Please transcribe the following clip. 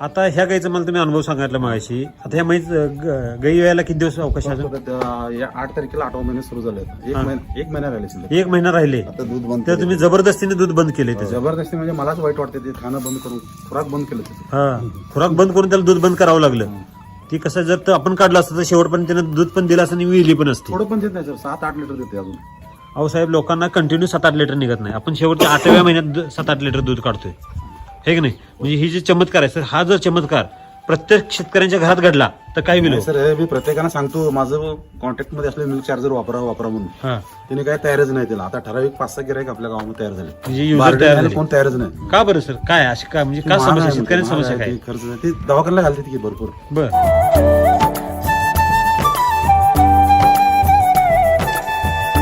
आता ह्या गाईचा मला तुम्ही अनुभव सांगितला मागाशी. आता ह्या म्हैस गाई यायला किती दिवस अवकाश आहे? अजून? आता या आठ तारखेला आठवा महिने सुरू झाले एक महिना एक महिना राहिले शिल्लक एक महिना राहिले. आता दूध बंद तर तुम्ही जबरदस्तीने दूध बंद केले त्याचं. जबरदस्ती म्हणजे मलाच वाईट वाटते ते खाणं बंद करून खुराक बंद केलं त्याचं. हा. खुराक बंद करून त्याला दूध बंद करावं लागलं. ती कसं जर तर आपण काढलं असतं तर शेवटपर्यंत त्यानं दूध पण दिलं असतं आणि विहिली पण असते. थोडं पण देत नाही सर. सात आठ लिटर देते अजून. अहो साहेब लोकांना कंटिन्यू सात आठ लिटर निघत नाही. आपण शेवटच्या आठव्या महिन्यात दु- सात आठ लिटर दूध काढतोय. हे की नाही? म्हणजे ही जी चमत्कार आहे सर हा जर चमत्कार प्रत्येक शेतकऱ्यांच्या घरात घडला तर काय विलो सर हे मी प्रत्येकानं सांगतो माझं कॉन्टॅक्टमध्ये असलेलं मिल्क चार्जर वापरा वापरा म्हणून. हा. त्याने काय तयारच नाही त्याला. आता ठराविक पाच सहा गिरायक आपल्या गावामध्ये तयार झाले. म्हणजे user बारडे तयार घ्यायला झाले. कोण तयारच नाही. का बरं सर? काय अशी काय म्हणजे का महाग समस्या? आहे शेतकऱ्यांची समस्या काय? ते खर्च नाही. ते दवाखान्याला घालते की भरपूर. बर.